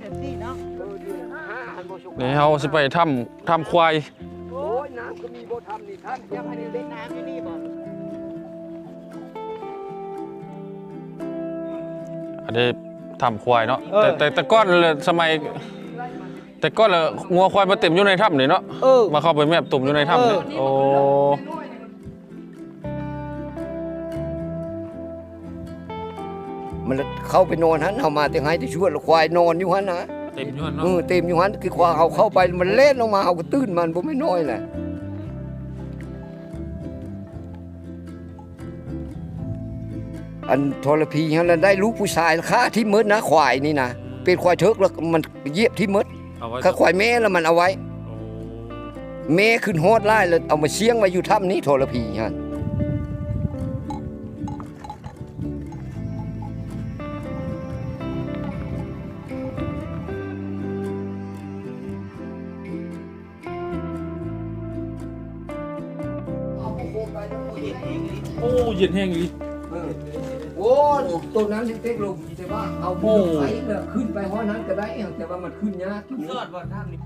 เดือนสี่เนาะเออเดือนห้าหันบ่สุกนี่เฮาสิไปถ้ำถ้ำควายโอ้ยน้ำก็มีบ่ทำนี่ท่านยังอันนี้เล่นน้ำอยู่นี่บ่อันนี้ถ้ำควายเนาะแต่แต่แต่ก้อนเลยสมัย แต่ก้อนเลยงัวควายมาเต็มอยู่ในถ้ำนี่เนาะเออมาเข้าไปแมบตุ่มอยู่ในถ้ำนี่โอ้ มันเข้าไปนอนหันเอามาแต่ให้ที่ชวนควายนอนอยู่หันนะเต็มอยู่เอเนาะอเต็มอยู่หันคือควายเอาเข้าไปมันเล่นลงมาเอาก็ตื้นมันบ่ไม่น้อยแหละอันทรพีฮันแล้วได้ลูกผู้ชายค่าที่มืดนะควายนี่นะเป็นควายเทิกแล้วมันเหยียบที่มืดเอาไว้ถ้าควายแม่แล้วมันเอาไว้แม่ขึ้นฮอดไล่แล้วเอามาเชียงไว้อยู่ถ้ำนี้โทรพีฮะ เย็นแห้งอีกโอ้ตัวนั้นเล็กๆลงแต่ว่าเอาโอ้ไฟแบบขึ้นไปฮอดนั้นก็ได้แต่ว่ามันขึ้นยากสอดบ่ท่านนี่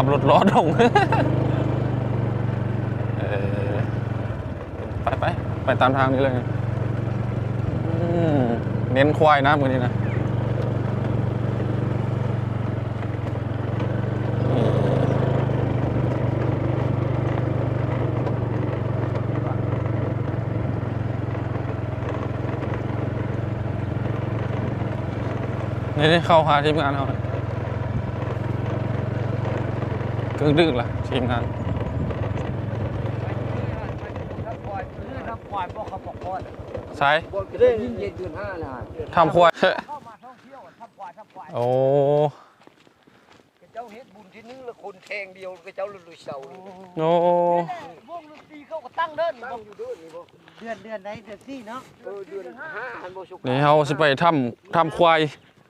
ขับรถล้อดงไปไปไปตามทางนี้เลยเน้นควายนะมือนี้นะนี่เข้าหาทีมงานเขาเลย กึ่งดึกละทีมงานถ้าควายถ้าควายบ่เขาบอกควายซ้ายบ่ก็ได้ยิ่งเย็นเดือนห้านะทำควายเข้ามาท่องเที่ยวควายถ้าควายโอ้เจ้าเฮ็ดบุญที่นึงล้วคนแทงเดียวก็เจ้าลุยเสาโอ้วงดนตรีเขาก็ตั้งเดินตั้งอยู่เด้อนี่บ่เดือนเดือนไหนเดือนสี่เนาะเดือนห้านี่เฮาสิไปถ้ำถ้ำควาย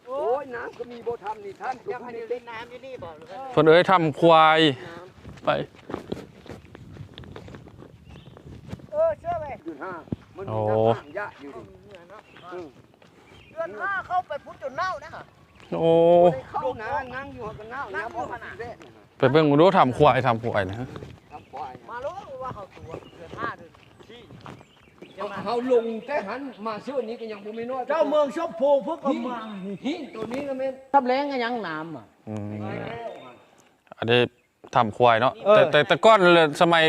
โอ้ยน้ำก็มีบ่ทำนี่ท่านยังอันนี้เล่นน้ำอยู่นี่บ่เพิ่นเอ้ยถ้ำควายไปเออเชื่อไหมเดือนห้ามันโอ้มีน้ำน้ำยะอยู่ดิอืมเดือนห้าเข้าไปพุ่นจนเน่านะฮะโอ้ได้เข้านะนั่งอยู่หัวกันเน่านั่น้ำงอยู่บ่ขนาดแท้นี่ไปเบิ่งดูถ้ำควายถ้ำควายนะทำควายมารู้ว่าเขาตัวเดือนห้าเดือนสี่จะมา เขาลงแต่หันมาเชื่อนี้ก็ยังบ่ไม่น้อยเจ้าเมืองชอบโพเพิ่งเอามาหินตัวนี้ก็แม่นทำแรงกันยังน้ำอะอืมอันนี้ถ้ำควายเนาะเออแต่แต่แต่ก้อนเลยสมัย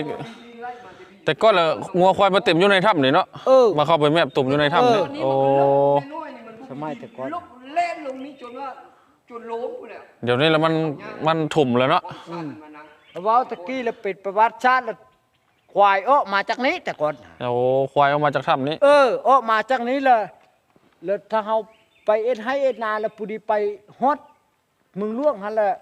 แต่ก้อนเลยงัวควายมาเต็มอยู่ในถ้ำนี่เนาะเออมาเข้าไปแมบตุ่มอยู่ในถ้ำนี่โอ้น้อยๆนี่มันสมัยแต่ก่อนลุกเล่นลงนี้จนว่าจนล้มกูแล้วเดี๋ยวนี้แล้วมันมันถุ่มแล้วเนาะสั่นมานั่งเว้าตะกี้แล้วปิดประวัติชาติแล้ว ควายออกมาจากนี้แต่ก่อน โอ้ควายออกมาจากถ้ำนี้ เออออกมาจากนี้เลยแล้วถ้าเฮาไปเอ็ดให้เอ็ดนาแล้วปุดีไปฮอดมึงล่วงหั่นแหละ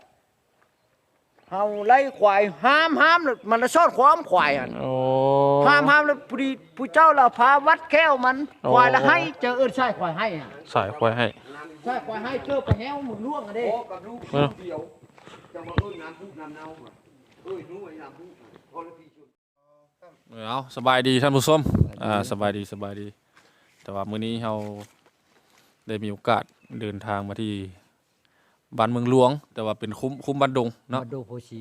เฮาไล่ควายห้ามห้ามแล้วมันละซอดความควายหั่นโอ้ห้ามห้ามแล้วปุดีผู้เจ้าเราพาวัดแก้วมันโอ้ควายละให้เจอเอิ้นใช่ควายให้อะสายควายให้ ใช่ควายให้เจอไปแฮวมึงล่วงอะเด้โอ้กับลูกเดียวจะมาเอ้ยน้ำพุน้ำเน่าอะเอ้ยนู้นไอ้น้ำพุพอละพี่ชน เอาสบายดีท่านผู้ชมอ่าสบายดีสบายดี แต่ว่ามื้อนี้เราได้มีโอกาสเดินทางมาที่บ้านเมืองหลวง แต่ว่าเป็นคุ้มคุ้มบ้านดงเนาะมาดูโพสี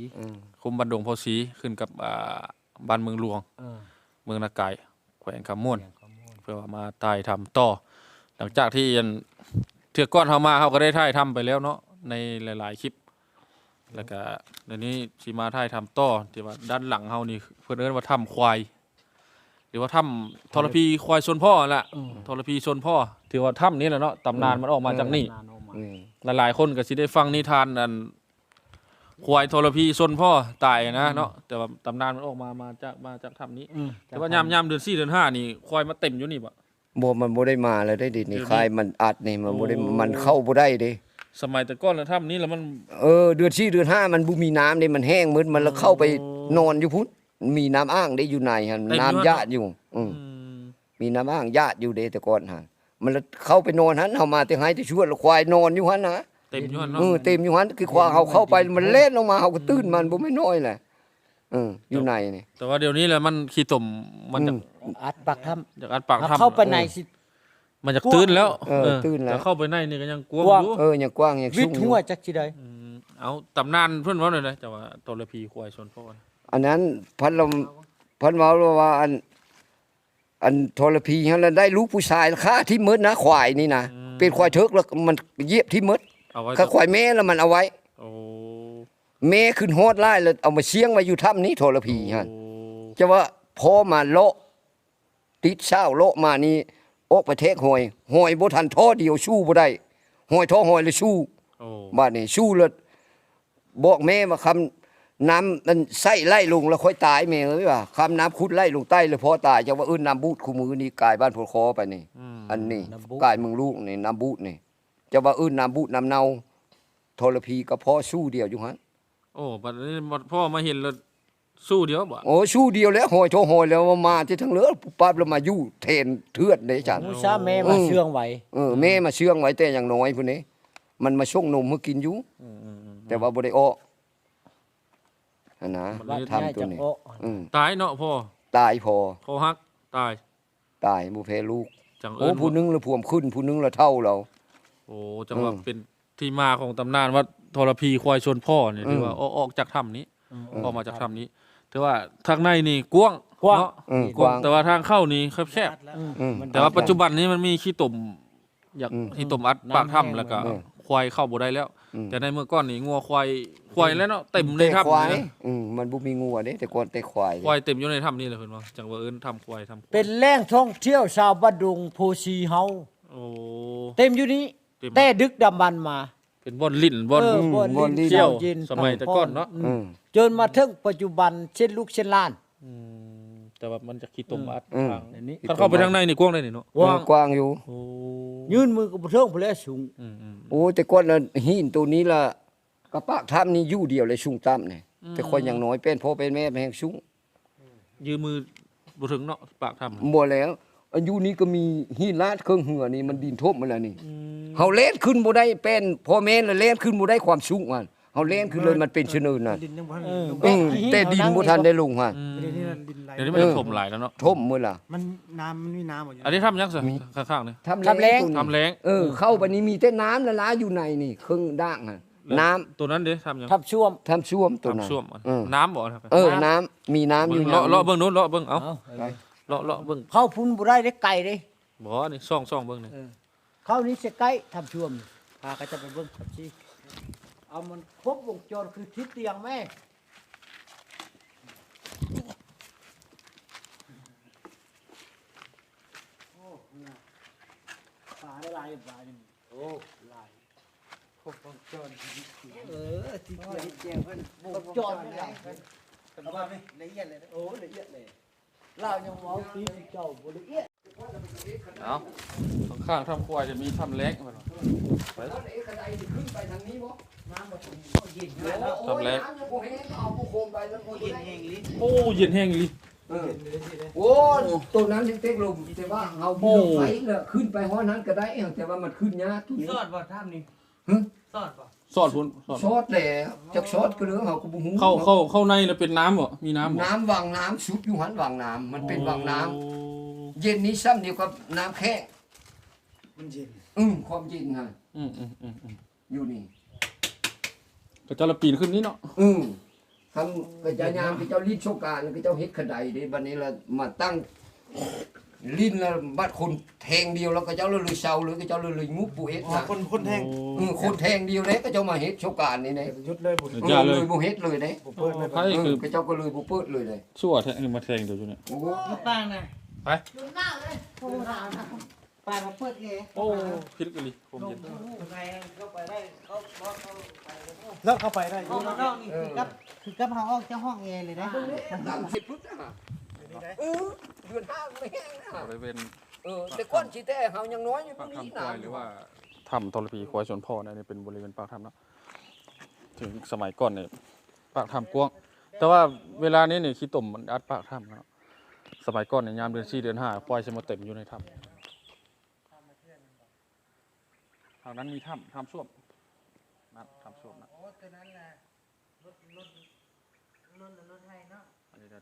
คุ้มบ้านดงโพสีขึ้นกับอ่าบ้านเมืองหลวงเออเมืองนาไก่แขวงคำม่วนเพื่อว่ามาตายทำต่อ หลังจากที่อันเทือกก้อนเฮามาเฮาก็ได้ถ่ายทำไปแล้วเนาะในหลาย ๆ คลิป แล้วก็เดี๋ยวนี้สิมาถ่ายทำต่อที่ว่าด้านหลังเฮานี่เพิ่นเอิ้นว่าถ้ำควายหรือว่าถ้ำทรพีควายชนพ่อนั่นแหละทรพีชนพ่อถือว่าถ้ำนี้แหละเนาะตำนานมันออกมาจากนี่อืมหลายๆคนก็สิได้ฟังนิทานอันควายทรพีชนพ่อตายนะเนาะแต่ว่าตำนานมันออกมามาจากมาจากถ้ำนี้อืมแต่ว่ายามยามเดือน4เดือน5นี่ควายมาเต็มอยู่นี่บ่ บ่มันบ่ได้มาแล้วได้ดินี่เดี๋ยวนี้ คายมันอัดนี่มันบ่ได้โอ้มันเข้าบ่ได้เด้ สมัยแต่ก่อนแล้วถ้ำนี้แล้วมัน เออเดือน4เดือน5มันบ่มีน้ำเด้มันแห้งมืดมันแล้วเข้าไปโอ้นอนอยู่พุ่นมีน้ำอ้างได้อยู่ในหั่นเต็มอยู่น้ำหั่นญาติอยู่อืมอืม มีน้ำอ้างญาติอยู่เด้แต่ก่อนหั่นมันแล้วเข้าไปนอนหั่นเฮามาแต่ให้แต่ชวนแล้วควายนอนอยู่หั่นนะเต็มอยู่หั่นเอเนาะอเต็มอยู่หั่นคือควายเฮาเข้าไปมันเล่นลงมาเฮาก็ตื่นมันบ่ไม่น้อยแหละเอออยู่ในนี่ แต่ว่าเดี๋ยวนี้แหละมันขี้ตมมันจะอืมอัดปากถ้จากอัดปากำถ้ำเข้าไปในสิ มันจะตื่นแล้วเออตื่นแล้วต่เข้าไปในนี่ก็ยังกลัวกลัวอยู่เออยังกว้างยังวิสูทงย์อหัยู่วจักสิได้มเอาตำนานเพื่อนเว่าหน่อยนะแต่ว่าตรพีควายชนพ่อนะอันนั้นพันลมพันเว้าว่าอัน อันทรพีฮะแล้วได้ลูกผู้ชายค่าที่มืดนะควายนี่นะเป็นควายเทิกแล้วมันเหยียบที่มืดเอาไว้ถ้าควายแม่แล้วมันเอาไว้โอ้แม่ขึ้นโหดไล่แล้วเอามาเชียงไว้อยู่ถ้ำนี้ทรพีฮะโอ้จะว่าพอมาโละติดเช้าโละมานี่ ออกไปเทกหอยหอยบ่ทันท่อเดียวชู้บ่ได้หอยท่อหอยเลยชู้โอ้บ้านนี้ชู้เลยบอกแม่มาคำน้ำมันใส่ไล่ลงแล้วค่อยตายแม่เอ้ยว่าคำน้ำคุดไล่ลงใต้เลยพอตายจะว่าเอื้นน้ำบูดคู่มือนี่กายบ้านพลคอไปนี่อืมอันนี้น้ำบูดกายเมึงลูกนี่น้ำบูดนี่จะว่าเอื้นน้ำบูดน้ำเนาทรพีก็พอสู้เดียวอยู่ฮันโอ้บัดนี้บัดพ่อมาเห็นแล้ว สู้เดียวบ่โอ้สู้เดียวแล้วหอยโทหอยแล้วมาที่ทั้งเหลือปุ๊บปั๊บแล้วมาอยู่เทนเทือดเลยจันมูซาแม่มาเชื่องไว้เออแม่มาเชื่องไว้แต่อย่างน้อยพุ่นนี้มันมาช่วงนมเมื่อกินอยู่อืมอืมอืมแต่ว่าบ่ได้อ้ออันนะมันวัดเลยทำตัวจักนี้โอ้อืมตายเนาะพ่อตายพอคอหักตาย ตายบ่แพ้ลูกจังโอ้เอิญผู้หนึงละพวมขึ้นผู้หนึงละเท่าเรา โอ้จังว่าอืมเป็นที่มาของตำนานว่าทรพีควายชนพ่อเนี่ยอืมที่ว่าออกออกจากถ้ำนี้อืมออกมาจากถ้ำนี้ ถือว่าทางในนี่กว้างกว้างเนาะอืมกว้าง แต่ว่าทางเข้านี่แคบๆอืมอืม มันแต่ว่าปัจจุบันนี้มันมีขี้ตุ่มอยากอืมขี้ตุ่มอัดน้ำปากแห้ง ถ้ำแล้วก็อืมควายเข้าบ่ได้แล้ว อืม แต่ในเมื่อก่อนนี่งัวควายควายแล้วเนาะเต็มในแต่ถ้ำควายเลยนะอืมมันบ่มีงัวเด้แต่ก่อนแต่ควายควายเต็มอยู่ในถ้ำนี่เลยเพิ่นว่าจังว่าเอิ้นถ้ำควายถ้ำควายเป็นแหล่งท่องเที่ยวชาวบ้านดุงโพสีเฮาโอ้ เต็มอยู่นี้เต็ม แต่ดึกดำบรรพ์มาเป็นบ่อนลิ้นบ่อน เออบ่อนลิ้นเที่ยวเย็นสมัยแต่ก่อนเนาะ อือืมม จนมาถึงปัจจุบันเช่นลูกเช่นล้านมแต่ว่ามันจะขี้ตุ่มอัดอืม ทางอันนี้ถ้าเข้าไปทางในนี่กว้างได้นี่เนาะว่าง กว้างอยู่ โอ้ยื่นมือกับเทิงเพลสูงอืมอืมโอ้แต่ก่อนน่ะหินตัวนี้ล่ะกระปากถ้ำนี่อยู่เดียวเลยสูงต่ำนี่แต่คนอย่างน้อยเป็นพ่อเป็นแม่แม่งสูงยืมมือบ่ถึงเนาะปากถ้ำบ่แล้วอายุนี้ก็มีหินลาดเครื่องเหือนี่มันดินทบมาแล้วนี่ เฮาเล่นขึ้นบ่ได้เป็นพ่อแม่แล้วเล่นขึ้นบ่ได้ความสูงมัน เฮาเล่นขึ้นเลยมันเป็นชะเนินน่ะดินยังบ่ทันเออ ลงอืมแต่ดินบ่ทันได้ลงฮะ อืมเดี๋ยวนี้น่ะดินไหลเดี๋ยวนี้มันจะถมหลายแล้วเนาะทบมื้อล่ะ มันน้ำมันมีน้ำหมดอยู่อันนี้ถ้ำยังสิข้างๆนี่ทำแรงตัวนี้ทำแรงเออ เข้าไปนี้มีแต่น้ำละลายอยู่ในนี่ครึ่งด่างอะน้ำตัวนั้นเด้ทำยังทับช่วมทำช่วมตัวนั้นทำช่วมอะเออน้ำบ่ครับเออน้ำมีน้ำอยู่เลาะน้ำเลาะเบิ่งนู้นเลาะเบิ่งเอ้าเอาเลาะเลาะเบิ่งเข้าพุ่นบ่ได้ได้ไก่เด้บ่นี่ซ่องซ่องเบิ่งนี่เข้านี้สิไก่ทับช่วมพาก็จะไปเบิ่งครับสิ เอามันครบวงจรคือทิศเตียงแม่โอ้เนี่ยปลาได้หลายปลานี่โอ้หลายครบวงจรเออที่เตียงเตียงเพิ่นวงจรไม่ได้เอามาไหมละเอียดเลยนะโอ้ละเอียดเลยเรายังเว้าตีเจ้าบ่ละเอียดเอ้าข้างๆทำควายจะมีทำ แรงมันขึ้นไปทางนี้บ่น้ำบ่ถึงเย็นทำแรงน้ำเนี่ยบ่แห้งเอาผู้โคมไปแล้วบ่เย็นได้แห้งลิ้นโอ้เย็นแห้งอีหลีเออโอ้ตัวนั้นยังเต็กลมแต่ว่าเอาโอ้เบือกไฟเนี่ยขึ้นไปห้อนั้นก็ได้แต่ว่ามันขึ้นยากตัวนี้สอดบ่ท่ามนี่ฮะสอดบ่สอดพุ่นสอดซอสแหละจักซอสก็เหลือเฮาก็บ่ฮู้เข้าเข้าเข้าในแล้วเป็นน้ำบ่มีน้ำบ่น้ำวังน้ำสุดอยู่หันวังน้ำมันเป็นวังน้ำโอ้เย็นนี้ซ้ำเดียวกับน้ำแค่มันเย็นอืมความเย็นฮะ อืมอืมอืมอืมอยู่นี่ ก็จะละปีนขึ้นนี่เนาะอืมทำกระจายยามที่เจ้าลิ้นโชกการก็เจ้าเฮ็ดขดายเด้บัดนี้ละมาตั้งลิ้นแล้วบัดคนแทงเดียวแล้วก็เจ้าเลยเลยเซาเลยก็เจ้าเลยเลยงุบปูเอ็ดอ๋อนะคนคนแทงเออคนแทงเดียวเลยก็เจ้ามาเฮ็ดโชคการนี่เด้ ยุดเลยบุญเออเออย่าอเลเลยยบ่เฮ็ดเลยเด้บุญเปิดเลยไพ่เอคืออก็เจ้าก็เลยบ่เปิดเลยเด้ชั่วแท้งมาแทงเดี๋ยวอยู่เนี่ย โอ้โหลูกป้าน่ะไป ดูหน้าเลยโอ้หนาวนะ ป้ามาเปิดแกโอ้พิษกันเลยผมเย็นไงเข้าไปได้เขาบอกเขาไปแล้วแล้วเข้าไปได้อห้อยู่งนอกนี่คือกับคือกับเฮาออกจากห้องแอร์เลยนะตามสิบพุทธนะเออเดือนห้าไม่แห้งนะบริเวณเออแต่ก้อนสิแต่เฮายังน้อยอยู่ตรปากงนี้ถ้ำควายหรือว่าถ้ำทรพีควายชนพ่อเนี่ยนี่เป็นบริเวณปากถ้ำเนาะถึงสมัยก่อนเนี่ยปากถ้ำกว้างแต่ว่าเวลานี้เนี่ยขี้ตุ่มมันอัดปากถ้ำแล้วสมัยก่อนเนี่ยยามเดือนสี่เดือนห้าควายจะมาเต็มอยู่ในถ้ำ ทางนั้นมีถ้ำถ้ำส้วมนั่นถ้ำส้วมนะ โอ้ตัวนั้นน่ะรถรถรถรถไทยเนาะอันนี้จะ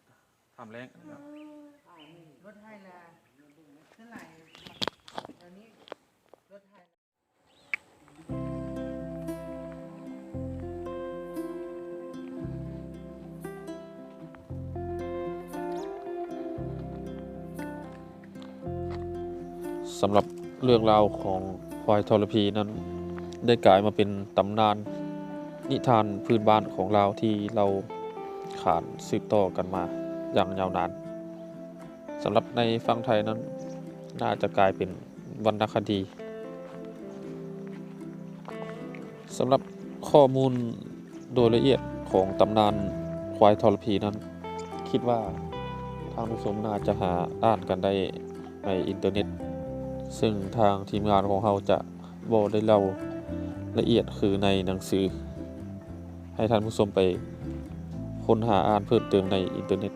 ถ้ำแรงนะรถไทยละเท่าไหร่ตอนนี้รถไทยสำหรับเรื่องราวของ ควายทรพีนั้นได้กลายมาเป็นตำนานนิทานพื้นบ้านของเราที่เราขานสืบต่อกันมาอย่างยาวนานสำหรับในฝั่งไทยนั้น น่าจะกลายเป็นวรรณคดีสำหรับข้อมูลโดยละเอียดของตำนานควายทรพีนั้น คิดว่าทางผู้ชมน่าจะหาอ่านกันได้ในอินเทอร์เน็ต ซึ่งทางทีมงานของเราจะบอกได้เล่าละเอียดคือในหนังสือ ให้ท่านผู้ชมไปค้นหาอ่านเพิ่มเติมในอินเทอร์เน็ต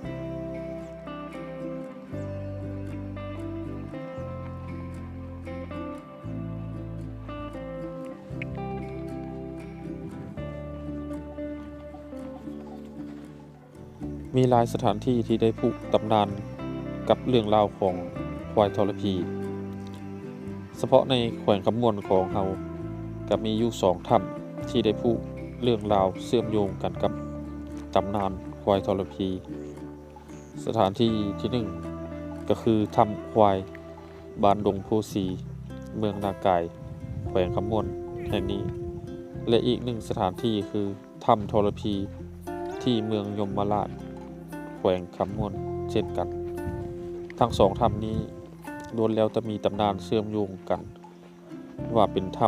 มีหลายสถานที่ที่ได้ผูกตำนานกับเรื่องราวของควายทรพี เฉพาะในแขวงคำมวนของเฮากับมีอยู่สองถ้ำที่ได้ผูกเรื่องราวเชื่อมโยงกันกับตำนานควายทรพี สถานที่ที่หนึ่งก็คือถ้ำควายบานดงโพสี เมืองนากายแขวงคำมวนแห่งนี้ และอีกหนึ่งสถานที่คือถ้ำทรพี ที่เมืองยมราชแขวงคำมวนเช่นกัน ทั้งสองถ้ำนี้ ล้วนแล้วจะมีตำนานเชื่อมโยงกัน ว่าเป็นถ้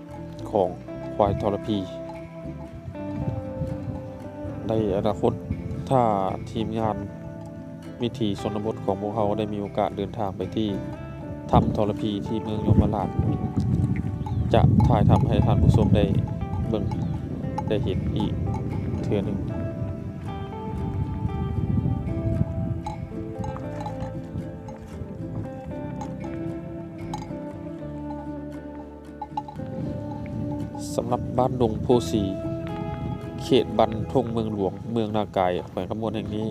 ำของควายทรพี ในอนาคตถ้าทีมงานวิถีชนบทของพวกเขาได้มีโอกาสเดินทางไปที่ถ้ำทรพีที่เมืองยมราชจะถ่ายทำให้ท่านผู้ชมได้เบิ่งได้เห็นอีกเทือหนึ่ง สำหรับบ้านดงโพสีเขตบันทงเมืองหลวงเมืองนากายแขวงขมวนแห่งนี้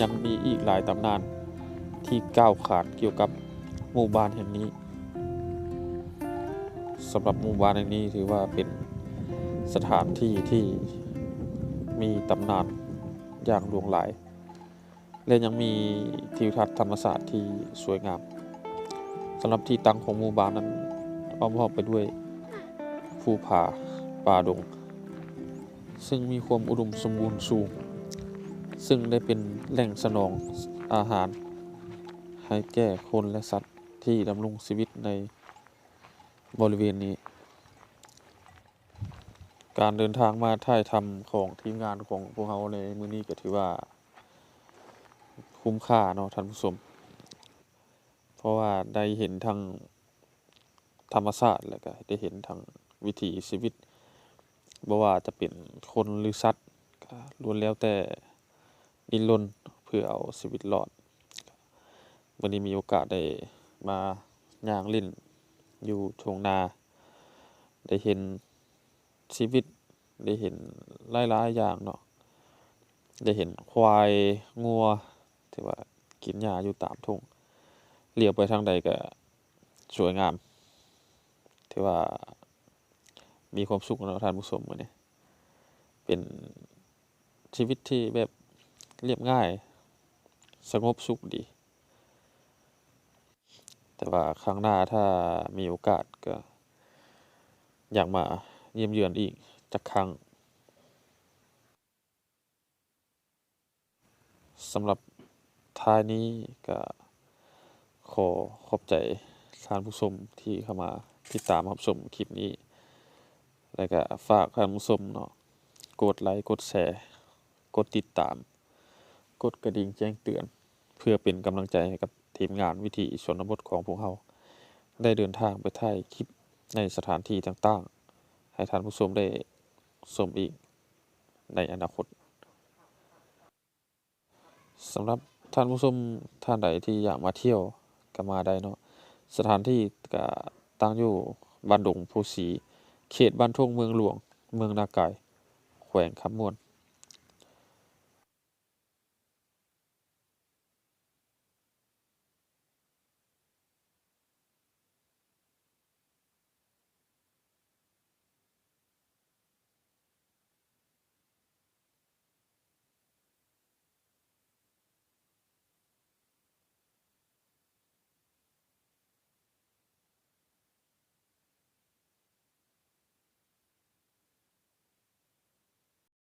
ยังมีอีกหลายตำนานที่ก้าวขานเกี่ยวกับหมู่บ้านแห่งนี้สำหรับหมู่บ้านแห่งนี้ถือว่าเป็นสถานที่ที่มีตำนานอย่างหลวงหลาย และยังมีทิวทัศน์ธรรมศาสตร์ที่สวยงามสำหรับที่ตั้งของหมู่บ้านนั้นอ้อมรอบไปด้วย ภูผาป่าดง ซึ่งมีความอุดมสมบูรณ์สูง ซึ่งได้เป็นแหล่งสนองอาหาร ให้แก่คนและสัตว์ที่ดำรงชีวิตในบริเวณนี้ การเดินทางมาถ่ายทำของทีมงานของพวกเขาในมื้อนี้ก็ถือว่าคุ้มค่าเนาะท่านผู้ชม เพราะว่าได้เห็นทางธรรมชาติแล้วก็ได้เห็นทาง วิถีชีวิตบ่ว่าจะเป็นคนหรือสัตว์ก็ล้วนแล้วแต่ดิ้นรนเพื่อเอาชีวิตรอดวันนี้มีโอกาสได้มาย่างลิ้นอยู่ทงนา ได้เห็นชีวิตได้เห็นหลายๆอย่างเนาะได้เห็นควายงัวที่ว่ากินหญ้าอยู่ตามทุ่งเลี้ยวไปทางใดก็สวยงามถือว่า มีความสุขนาะท่านผู้ชมมื้อนี้เป็นชีวิตที่แบบเรียบง่าย สงบสุขดี แต่ว่าครั้งหน้าถ้ามีโอกาสก็ อยากมาเยี่ยมเยือนอีกจักครั้งสำหรับท้ายนี้ก็ขอขอบใจท่านผู้ชมที่เข้ามาติดตามรับชมคลิปนี้ แล้วก็ฝากท่านผู้ชมเนาะกดไลค์กดแชร์กดติดตาม กดกระดิ่งแจ้งเตือน เพื่อเป็นกำลังใจให้กับทีมงานวิถีชนบทของพวกเราได้เดินทางไปถ่ายคลิปในสถานที่ต่างๆ ให้ท่านผู้ชมได้ชมอีกในอนาคตสำหรับท่านผู้ชมท่านใดที่อยากมาเที่ยวก็มาได้เนาะสถานที่ก็ตั้งอยู่บ้านดงโพสี เขตบ้านทุ่งเมืองหลวง เมืองนาไก่แขวงคำมวน